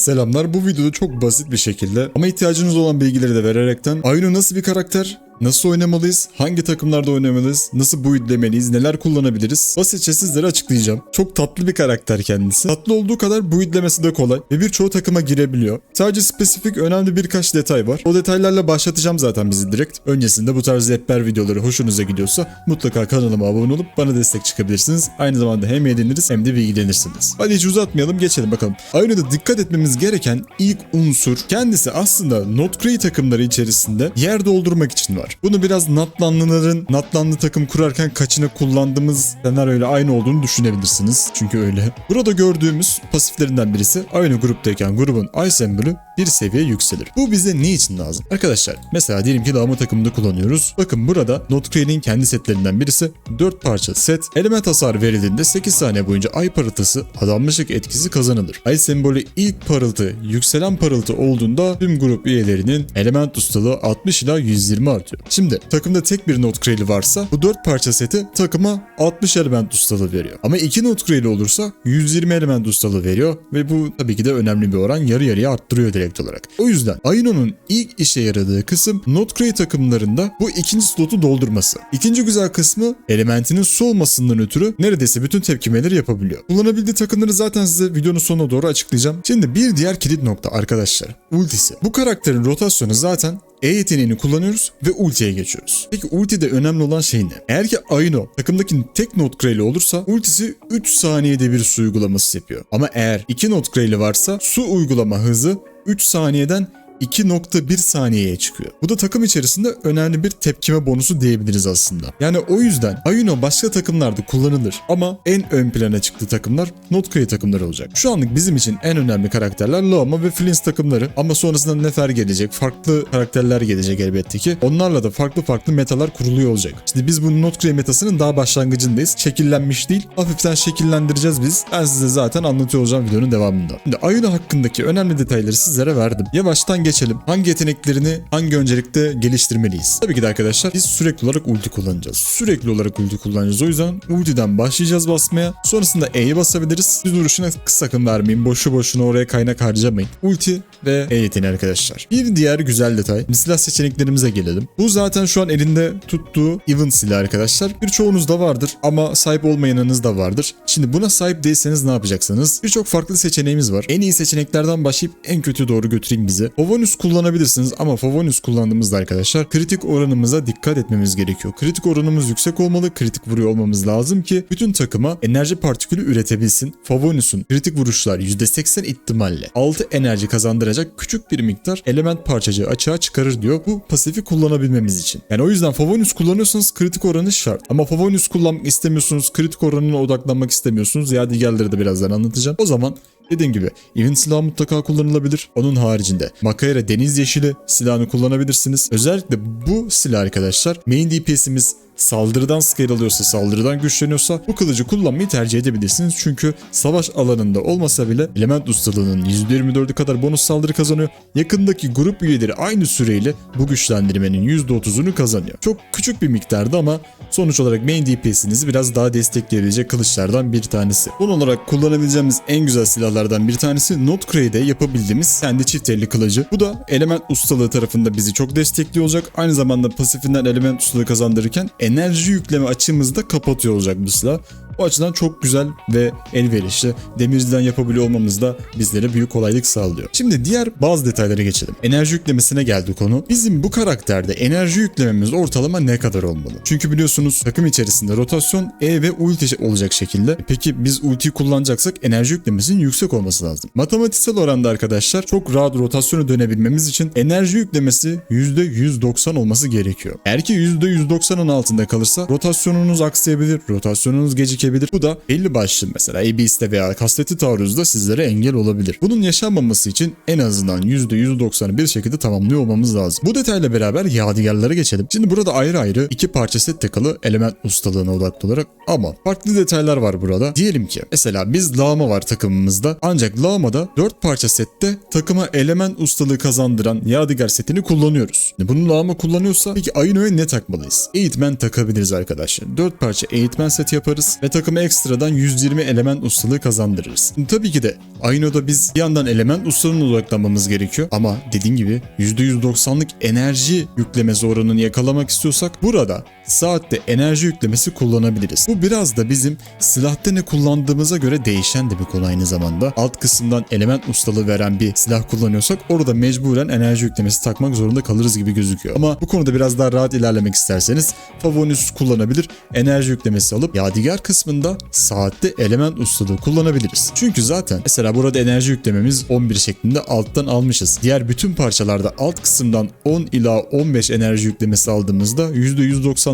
Selamlar bu videoda çok basit bir şekilde ama ihtiyacınız olan bilgileri de vererekten Ayno nasıl bir karakter? Nasıl oynamalıyız? Hangi takımlarda oynamalıyız? Nasıl buildlemeliyiz? Neler kullanabiliriz? Basitçe sizlere açıklayacağım. Çok tatlı bir karakter kendisi. Tatlı olduğu kadar buildlemesi de kolay ve birçoğu takıma girebiliyor. Sadece spesifik önemli birkaç detay var. O detaylarla başlatacağım zaten bizi direkt. Öncesinde bu tarz rehber videoları hoşunuza gidiyorsa mutlaka kanalıma abone olup bana destek çıkabilirsiniz. Aynı zamanda hem eğleniriz hem de bilgilenirsiniz. Hadi hiç uzatmayalım geçelim bakalım. Ayno'da dikkat etmemiz gereken ilk unsur kendisi aslında Notcray takımları içerisinde yer doldurmak için var. Bunu biraz Natlanlıların Natlanlı takım kurarken kaçını kullandığımız senaryoyla aynı olduğunu düşünebilirsiniz. Çünkü öyle. Burada gördüğümüz pasiflerinden birisi aynı gruptayken grubun ay sembolü bir seviye yükselir. Bu bize ne için lazım? Arkadaşlar mesela diyelim ki dağma takımında kullanıyoruz. Bakın burada Notcray'nin kendi setlerinden birisi 4 parça set. Element hasar verildiğinde 8 saniye boyunca ay parıltısı adanmışlık etkisi kazanılır. Ay sembolü ilk parıltı yükselen parıltı olduğunda tüm grup üyelerinin element ustalığı 60 ila 120 artıyor. Şimdi takımda tek bir Notcray'li varsa bu 4 parça seti takıma 60 element ustalığı veriyor. Ama 2 Notcray'li olursa 120 element ustalığı veriyor ve bu tabii ki de önemli bir oran yarı yarıya arttırıyor direkt olarak. O yüzden Ayno'nun ilk işe yaradığı kısım Notcray takımlarında bu ikinci slotu doldurması. İkinci güzel kısmı elementinin su olmasından ötürü neredeyse bütün tepkimeleri yapabiliyor. Kullanabildiği takımları zaten size videonun sonuna doğru açıklayacağım. Şimdi bir diğer kilit nokta arkadaşlar. Ultisi. Bu karakterin rotasyonu zaten E yeteneğini kullanıyoruz ve ultiye geçiyoruz. Peki ultide önemli olan şey ne? Eğer ki Ayno takımdaki tek not greyli olursa ultisi 3 saniyede bir su uygulaması yapıyor. Ama eğer 2 not greyli varsa su uygulama hızı 3 saniyeden 2.1 saniyeye çıkıyor. Bu da takım içerisinde önemli bir tepkime bonusu diyebiliriz aslında. Yani o yüzden Ayuno başka takımlarda kullanılır ama en ön plana çıktığı takımlar Notcray takımları olacak. Şu anlık bizim için en önemli karakterler Lama ve Flins takımları ama sonrasında Nefer gelecek, farklı karakterler gelecek elbette ki. Onlarla da farklı farklı metalar kuruluyor olacak. Şimdi biz bu Notcray metasının daha başlangıcındayız. Şekillenmiş değil. Hafiften şekillendireceğiz biz. Ben size zaten anlatıyor olacağım videonun devamında. Şimdi Ayuno hakkındaki önemli detayları sizlere verdim. Yavaştan geçelim. Hangi yeteneklerini hangi öncelikte geliştirmeliyiz? Tabii ki de arkadaşlar biz sürekli olarak ulti kullanacağız. Sürekli olarak ulti kullanacağız. O yüzden ultiden başlayacağız basmaya. Sonrasında E'ye basabiliriz. Düz vuruşuna sakın vermeyin. Boşu boşuna oraya kaynak harcamayın. Ulti ve E yeteneği arkadaşlar. Bir diğer güzel detay. Silah seçeneklerimize gelelim. Bu zaten şu an elinde tuttuğu Even silahı arkadaşlar. Birçoğunuzda vardır ama sahip olmayanınız da vardır. Şimdi buna sahip değilseniz ne yapacaksınız? Birçok farklı seçeneğimiz var. En iyi seçeneklerden başlayıp en kötü doğru götüreyim bizi. Favonius kullanabilirsiniz ama Favonius kullandığımızda arkadaşlar kritik oranımıza dikkat etmemiz gerekiyor. Kritik oranımız yüksek olmalı, kritik vuruyor olmamız lazım ki bütün takıma enerji partikülü üretebilsin. Favonius'un kritik vuruşlar %80 ihtimalle 6 enerji kazandıracak küçük bir miktar element parçacığı açığa çıkarır diyor. Bu pasifi kullanabilmemiz için. Yani o yüzden Favonius kullanıyorsanız kritik oranı şart. Ama Favonius kullanmak istemiyorsunuz, kritik oranına odaklanmak istemiyorsunuz. Ya diğerleri de birazdan anlatacağım. O zaman Dediğim gibi evin silahı mutlaka kullanılabilir. Onun haricinde Makaira deniz yeşili silahını kullanabilirsiniz. Özellikle bu silah arkadaşlar main DPS'imiz saldırıdan scale alıyorsa, saldırıdan güçleniyorsa bu kılıcı kullanmayı tercih edebilirsiniz. Çünkü savaş alanında olmasa bile element ustalığının %24'ü kadar bonus saldırı kazanıyor. Yakındaki grup üyeleri aynı süreyle bu güçlendirmenin %30'unu kazanıyor. Çok küçük bir miktarda ama sonuç olarak main DPS'inizi biraz daha destekleyebilecek kılıçlardan bir tanesi. Son olarak kullanabileceğimiz en güzel silahlardan bir tanesi Notcray'de yapabildiğimiz kendi çift elli kılıcı. Bu da element ustalığı tarafında bizi çok destekliyor olacak. Aynı zamanda pasifinden element ustalığı kazandırırken enerji yükleme açımızı da kapatıyor olacak bu silah. O açıdan çok güzel ve elverişli. Demirciden yapabiliyor olmamız da bizlere büyük kolaylık sağlıyor. Şimdi diğer bazı detaylara geçelim. Enerji yüklemesine geldi konu. Bizim bu karakterde enerji yüklememiz ortalama ne kadar olmalı? Çünkü biliyorsunuz takım içerisinde rotasyon E ve ulti olacak şekilde. Peki biz ultiyi kullanacaksak enerji yüklemesinin yüksek olması lazım. Matematiksel oranda arkadaşlar çok rahat rotasyonu dönebilmemiz için enerji yüklemesi %190 olması gerekiyor. Eğer ki %190'ın altında kalırsa rotasyonunuz aksayabilir, rotasyonunuz gecikebilir. Bu da belli başlı mesela Abyss'te veya Kastetli Taarruz'da sizlere engel olabilir. Bunun yaşanmaması için en azından %190'ı bir şekilde tamamlıyor olmamız lazım. Bu detayla beraber yadigarlara geçelim. Şimdi burada ayrı ayrı iki parça set takalı element ustalığına odaklı olarak ama farklı detaylar var burada. Diyelim ki mesela biz lağma var takımımızda ancak lağmada 4 parça sette takıma element ustalığı kazandıran yadigar setini kullanıyoruz. Bunu lağma kullanıyorsa peki Ayno'ya ne takmalıyız? Eğitmen takabiliriz arkadaşlar. 4 parça eğitmen set yaparız ve takıma ekstradan 120 element ustalığı kazandırırız. Tabii ki de Aino'da biz bir yandan element ustalığına odaklanmamız gerekiyor ama dediğim gibi %190'lık enerji yüklemesi oranını yakalamak istiyorsak burada saatte enerji yüklemesi kullanabiliriz. Bu biraz da bizim silahta ne kullandığımıza göre değişen de bir konu aynı zamanda. Alt kısımdan element ustalığı veren bir silah kullanıyorsak orada mecburen enerji yüklemesi takmak zorunda kalırız gibi gözüküyor. Ama bu konuda biraz daha rahat ilerlemek isterseniz Favonius kullanabilir. Enerji yüklemesi alıp yadigar kısmında saatte element ustalığı kullanabiliriz. Çünkü zaten mesela burada enerji yüklememiz 11 şeklinde alttan almışız. Diğer bütün parçalarda alt kısımdan 10 ila 15 enerji yüklemesi aldığımızda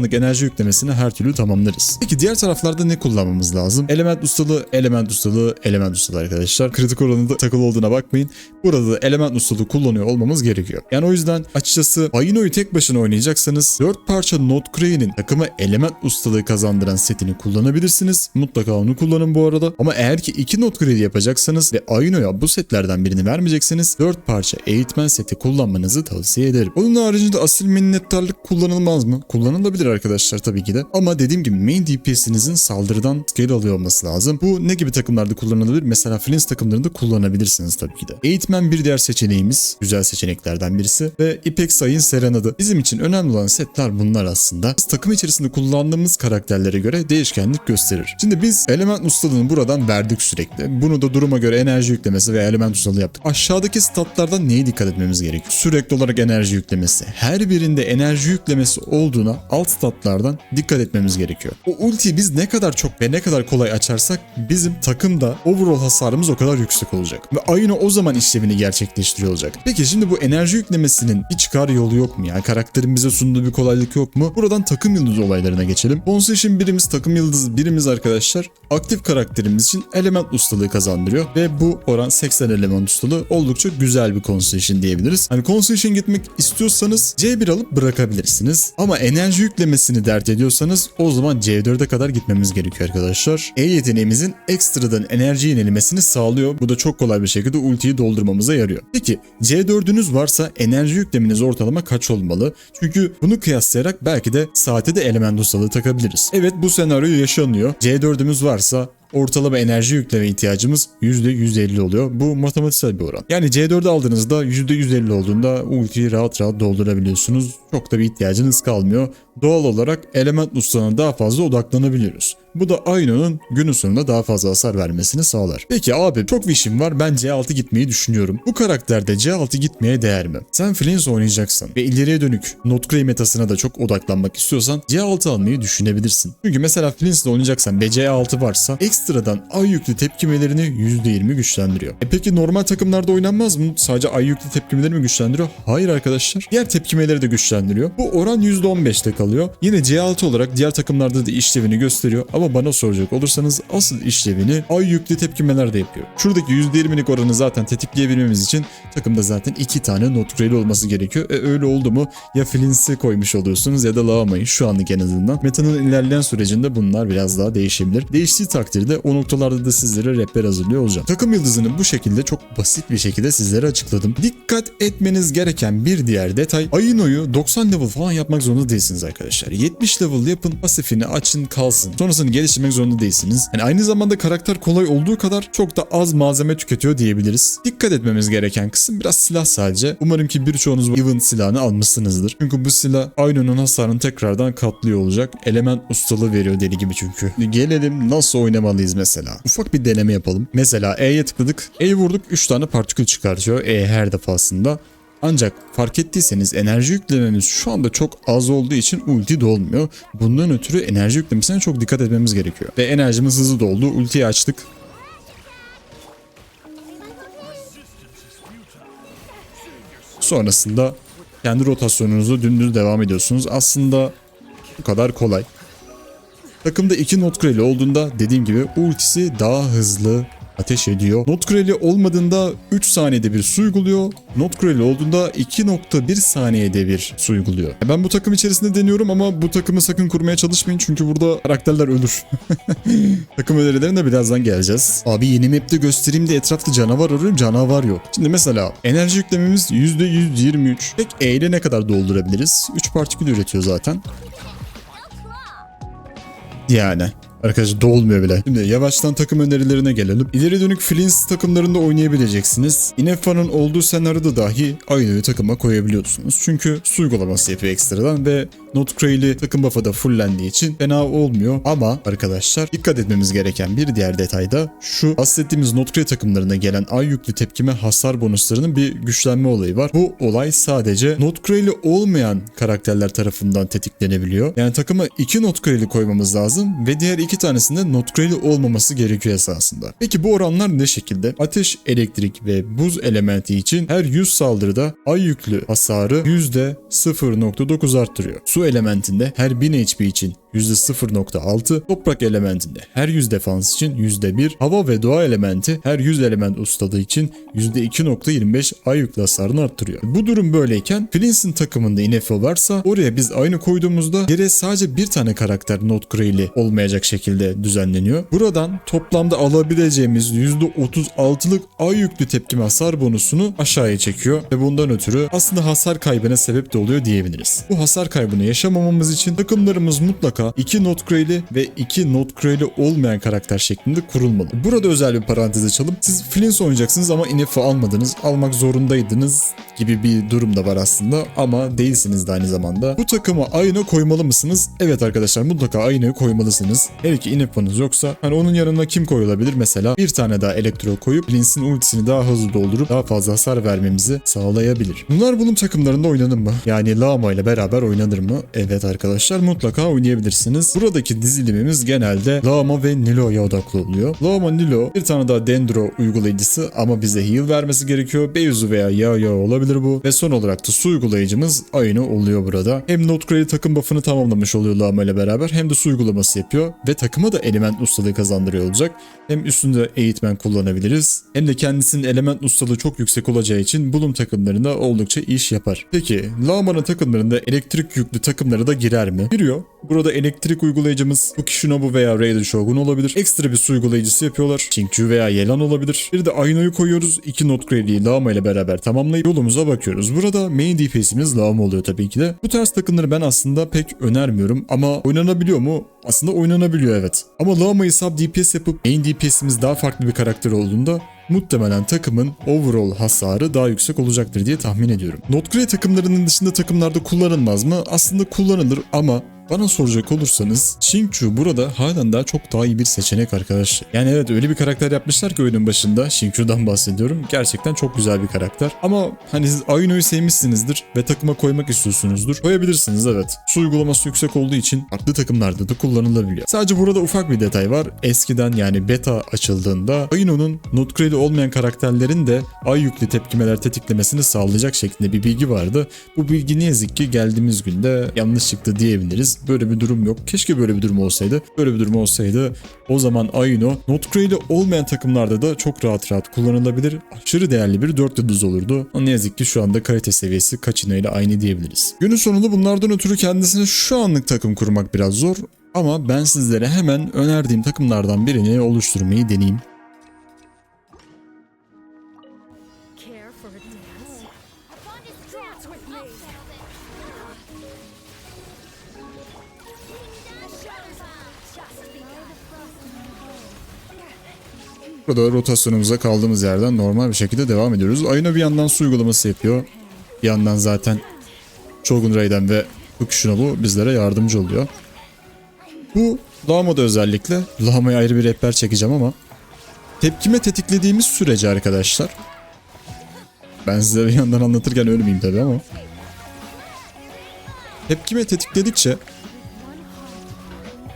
%190'lık enerji yüklemesini her türlü tamamlarız. Peki diğer taraflarda ne kullanmamız lazım? Element ustalığı, element ustalığı, element ustalığı arkadaşlar. Kritik oranında takılı olduğuna bakmayın. Burada da element ustalığı kullanıyor olmamız gerekiyor. Yani o yüzden açıkçası Aino'yu tek başına oynayacaksanız 4 parça Note Crane'in takıma element ustalığı kazandıran setini kullanabilirsiniz. Mutlaka onu kullanın bu arada. Ama eğer ki 2 Note Crane yapacaksanız ve Aino'ya bu setlerden birini vermeyecekseniz 4 parça eğitmen seti kullanmanızı tavsiye ederim. Onun haricinde asil minnettarlık kullanılmaz mı? Kullanılabilir arkadaşlar tabii ki de. Ama dediğim gibi main DPS'inizin saldırıdan scale alıyor olması lazım. Bu ne gibi takımlarda kullanılabilir? Mesela Flins takımlarında kullanabilirsiniz tabii ki de. Eğitmen bir diğer seçeneğimiz. Güzel seçeneklerden birisi. Ve İpek Sayın Serenad'ı. Bizim için önemli olan setler bunlar aslında. Biz takım içerisinde kullandığımız karakterlere göre değişkenlik gösterir. Şimdi biz element ustalığını buradan verdik sürekli. Bunu da duruma göre enerji yüklemesi ve element ustalığı yaptık. Aşağıdaki statlardan neye dikkat etmemiz gerekiyor? Sürekli olarak enerji yüklemesi. Her birinde enerji yüklemesi olduğuna alt statlardan dikkat etmemiz gerekiyor. O ultiyi biz ne kadar çok ve ne kadar kolay açarsak bizim takımda overall hasarımız o kadar yüksek olacak. Ve Ayno o zaman işlevini gerçekleştiriyor olacak. Peki şimdi bu enerji yüklemesinin bir çıkar yolu yok mu ya? Karakterin bize sunduğu bir kolaylık yok mu? Buradan takım yıldızı olaylarına geçelim. Position birimiz takım yıldızı birimiz arkadaşlar. Aktif karakterimiz için element ustalığı kazandırıyor. Ve bu oran 80 element ustalığı oldukça güzel bir Constitution diyebiliriz. Hani Constitution gitmek istiyorsanız C1 alıp bırakabilirsiniz. Ama enerji yüklemesini dert ediyorsanız o zaman C4'e kadar gitmemiz gerekiyor arkadaşlar. E yeteneğimizin ekstradan enerji yenilmesini sağlıyor. Bu da çok kolay bir şekilde ultiyi doldurmamıza yarıyor. Peki C4'ünüz varsa enerji yükleminiz ortalama kaç olmalı? Çünkü bunu kıyaslayarak belki de saate de element ustalığı takabiliriz. Evet bu senaryo yaşanıyor. C4'ümüz varsa ortalama enerji yükleme ihtiyacımız %150 oluyor. Bu matematiksel bir oran. Yani C4'ü aldığınızda %150 olduğunda ultiyi rahat rahat doldurabiliyorsunuz. Çok da bir ihtiyacınız kalmıyor. Doğal olarak element ustalığına daha fazla odaklanabiliyoruz. Bu da Aino'nun günün sonunda daha fazla hasar vermesini sağlar. Peki abi çok vişim var ben C6 gitmeyi düşünüyorum. Bu karakterde C6 gitmeye değer mi? Sen Flins oynayacaksın ve ileriye dönük Notgrey metasına da çok odaklanmak istiyorsan C6 almayı düşünebilirsin. Çünkü mesela Flins'le oynayacaksan ve C6 varsa ekstradan ay yüklü tepkimelerini %20 güçlendiriyor. E peki normal takımlarda oynanmaz mı? Sadece ay yüklü tepkimeleri mi güçlendiriyor? Hayır arkadaşlar. Diğer tepkimeleri de güçlendiriyor. Bu oran %15'te kalıyor. Yine C6 olarak diğer takımlarda da işlevini gösteriyor ama bana soracak olursanız asıl işlevini ay yüklü tepkimelerde yapıyor. Şuradaki %20'lik oranı zaten tetikleyebilmemiz için takımda zaten iki tane Notgreli olması gerekiyor. E öyle oldu mu ya Flins'i koymuş oluyorsunuz ya da Lavamayı şu anlık en azından. Meta'nın ilerleyen sürecinde bunlar biraz daha değişebilir. Değiştiği takdirde o noktalarda da sizlere rehber hazırlıyor olacağım. Takım yıldızını bu şekilde çok basit bir şekilde sizlere açıkladım. Dikkat etmeniz gereken bir diğer detay Ayino'yu 90 level falan yapmak zorunda değilsiniz arkadaşlar. 70 level yapın pasifini açın kalsın. Sonrasını geliştirmek zorunda değilsiniz. Yani aynı zamanda karakter kolay olduğu kadar çok da az malzeme tüketiyor diyebiliriz. Dikkat etmemiz gereken kısım biraz silah sadece. Umarım ki birçoğunuz bu event silahını almışsınızdır. Çünkü bu silah Ayno'nun hasarını tekrardan katlıyor olacak. Element ustalığı veriyor deli gibi çünkü. Gelelim nasıl oynamalıyız mesela. Ufak bir deneme yapalım. Mesela E'ye tıkladık. E'yi vurduk 3 tane partikül çıkartıyor E her defasında. Ancak fark ettiyseniz enerji yüklememiz şu anda çok az olduğu için ulti dolmuyor. Bundan ötürü enerji yüklemesine çok dikkat etmemiz gerekiyor. Ve enerjimiz hızlı doldu. Ultiyi açtık. Sonrasında kendi rotasyonunuzu dümdüz devam ediyorsunuz. Aslında bu kadar kolay. Takımda 2 Notgreli olduğunda dediğim gibi ultisi daha hızlı ateş ediyor. Notgreli olmadığında 3 saniyede bir su uyguluyor. Notgreli olduğunda 2.1 saniyede bir su uyguluyor. Ben bu takım içerisinde deniyorum ama bu takımı sakın kurmaya çalışmayın çünkü burada karakterler ölür. takım önerilerine birazdan geleceğiz. Abi yeni map'te göstereyim de etrafta canavar arıyorum canavar yok. Şimdi mesela enerji yüklememiz %123. Tek E ile ne kadar doldurabiliriz? 3 partikül üretiyor zaten. Yani Arkadaşlar dolmuyor bile. Şimdi yavaştan takım önerilerine gelelim. İleri dönük Flins takımlarında oynayabileceksiniz. Inefa'nın olduğu senaryoda dahi Ayno'yu takıma koyabiliyorsunuz. Çünkü su uygulaması yapıyor ekstradan ve Notcray'li takım buff'a da fullendiği için fena olmuyor. Ama arkadaşlar dikkat etmemiz gereken bir diğer detay da şu bahsettiğimiz Notcray takımlarına gelen ay yüklü tepkime hasar bonuslarının bir güçlenme olayı var. Bu olay sadece Notcray'li olmayan karakterler tarafından tetiklenebiliyor. Yani takıma iki Notcray'li koymamız lazım ve diğer iki tanesinde Notcray'li olmaması gerekiyor esasında. Peki bu oranlar ne şekilde? Ateş, elektrik ve buz elementi için her 100 saldırıda ay yüklü hasarı %0.9 arttırıyor. Su elementinde her 1000 HP için %0.6, toprak elementinde her 100 defans için %1, hava ve doğa elementi her 100 element ustalığı için %2.25 ay yüklü hasarını arttırıyor. Bu durum böyleyken Flins'in takımında Inefo varsa oraya biz aynı koyduğumuzda geriye sadece bir tane karakter Not Grey'li olmayacak şekilde düzenleniyor. Buradan toplamda alabileceğimiz %36'lık ay yüklü tepkime hasar bonusunu aşağıya çekiyor ve bundan ötürü aslında hasar kaybına sebep de oluyor diyebiliriz. Bu hasar kaybını yaşamamamız için takımlarımız mutlaka 2 Not Grey'li ve 2 Not Grey'li olmayan karakter şeklinde kurulmalı. Burada özel bir parantez açalım. Siz Flins oynayacaksınız ama Inefo almadınız. Almak zorundaydınız gibi bir durum da var aslında ama değilsiniz de aynı zamanda. Bu takıma Ayna koymalı mısınız? Evet arkadaşlar mutlaka Ayna'yı koymalısınız. Her ki Inefa'nız yoksa hani onun yanına kim koyulabilir? Mesela bir tane daha elektro koyup Flins'in ultisini daha hızlı doldurup daha fazla hasar vermemizi sağlayabilir. Bunlar bulum takımlarında oynanır mı? Yani Lama ile beraber oynanır mı? Evet arkadaşlar mutlaka oynayabilirsiniz. Buradaki dizilimimiz genelde Lama ve Nilo'ya odaklı oluyor. Lama Nilo bir tane daha Dendro uygulayıcısı ama bize heal vermesi gerekiyor. Beyuzu veya Yaya olabilir bu. Ve son olarak da su uygulayıcımız aynı oluyor burada. Hem Notgrade takım buff'ını tamamlamış oluyor Lama ile beraber hem de su uygulaması yapıyor. Ve takıma da element ustalığı kazandırıyor olacak. Hem üstünde eğitmen kullanabiliriz. Hem de kendisinin element ustalığı çok yüksek olacağı için bulum takımlarında oldukça iş yapar. Peki Lama'nın takımlarında elektrik yüklü takımları da girer mi? Giriyor. Burada elektrik uygulayıcımız Fukishinobu veya Raider Shogun olabilir. Ekstra bir su uygulayıcısı yapıyorlar. Shingchu veya Yelan olabilir. Bir de Aino'yu koyuyoruz. İki not grade'i Lama ile beraber tamamlayıp yolumuza bakıyoruz. Burada main DPS'imiz Lama oluyor tabii ki de. Bu tarz takımları ben aslında pek önermiyorum ama oynanabiliyor mu? Aslında oynanabiliyor evet. Ama Lama'yı sub DPS yapıp main DPS'imiz daha farklı bir karakter olduğunda muhtemelen takımın overall hasarı daha yüksek olacaktır diye tahmin ediyorum. Notgrade takımlarının dışında takımlarda kullanılmaz mı? Aslında kullanılır ama bana soracak olursanız Xingqiu burada halen daha çok daha iyi bir seçenek arkadaşlar. Yani evet öyle bir karakter yapmışlar ki oyunun başında Xingqiu'dan bahsediyorum. Gerçekten çok güzel bir karakter. Ama hani siz Ayno'yu sevmişsinizdir ve takıma koymak istiyorsunuzdur. Koyabilirsiniz evet. Su uygulaması yüksek olduğu için farklı takımlarda da kullanılabiliyor. Sadece burada ufak bir detay var. Eskiden yani beta açıldığında Ayno'nun Notgrade'i olmayan karakterlerin de ay yüklü tepkimeler tetiklemesini sağlayacak şeklinde bir bilgi vardı. Bu bilgi ne yazık ki geldiğimiz günde yanlış çıktı diyebiliriz. Böyle bir durum yok. Keşke böyle bir durum olsaydı. Böyle bir durum olsaydı o zaman Ayno Notgrade'i olmayan takımlarda da çok rahat rahat kullanılabilir. Aşırı değerli bir 4 yıldız olurdu. Ama ne yazık ki şu anda kalite seviyesi Kachina ile aynı diyebiliriz. Günün sonunda bunlardan ötürü kendisine şu anlık takım kurmak biraz zor. Ama ben sizlere hemen önerdiğim takımlardan birini oluşturmayı deneyeyim. Burada rotasyonumuza kaldığımız yerden normal bir şekilde devam ediyoruz. Ayna bir yandan su uygulaması yapıyor. Bir yandan zaten Shogun Raiden ve Fukushinobu bizlere yardımcı oluyor. Bu Lama'da özellikle Lama'ya ayrı bir rehber çekeceğim ama tepkime tetiklediğimiz sürece arkadaşlar ben size bir yandan anlatırken ölmeyeyim tabii ama tepkime tetikledikçe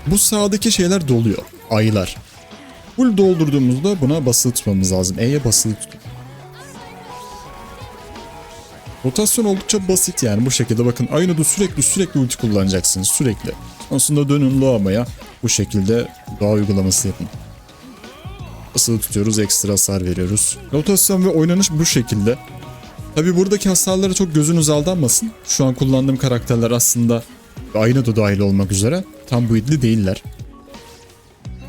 bu sağdaki şeyler doluyor. Aylar. Full doldurduğumuzda buna basılı tutmamız lazım. E'ye basılı tut. Rotasyon oldukça basit yani bu şekilde bakın Ayno'da sürekli sürekli ulti kullanacaksınız sürekli. Sonrasında dönün Loama'ya bu şekilde doğa uygulaması yapın. Basılı tutuyoruz ekstra hasar veriyoruz. Rotasyon ve oynanış bu şekilde. Tabi buradaki hasarlara çok gözünüz aldanmasın. Şu an kullandığım karakterler aslında Ayno'da dahil olmak üzere tam build'li değiller.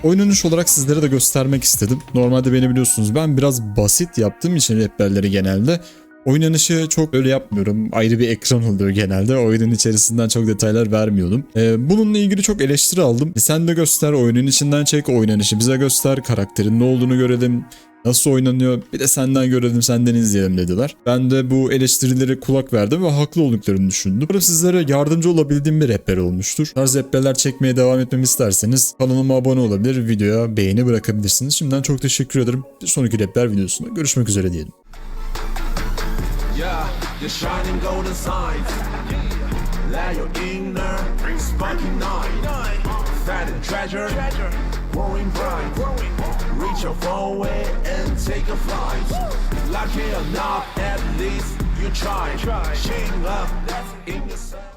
Oynanış olarak sizlere de göstermek istedim. Normalde beni biliyorsunuz ben biraz basit yaptığım için rehberleri genelde Oynanışı çok öyle yapmıyorum. Ayrı bir ekran oluyor genelde. Oyunun içerisinden çok detaylar vermiyordum. Ee, bununla ilgili çok eleştiri aldım. E sen de göster, oyunun içinden çek, oynanışı bize göster, karakterin ne olduğunu görelim. Nasıl oynanıyor bir de senden görelim senden izleyelim dediler. Ben de bu eleştirilere kulak verdim ve haklı olduklarını düşündüm. Umarım sizlere yardımcı olabildiğim bir rehber olmuştur. Tarz rehberler çekmeye devam etmemi isterseniz kanalıma abone olabilir, videoya beğeni bırakabilirsiniz. Şimdiden çok teşekkür ederim. Bir sonraki rehber videosunda görüşmek üzere diyelim. Yeah. Reach your phone way and take a flight. Lucky or not, at least you try. Shame up in yourself.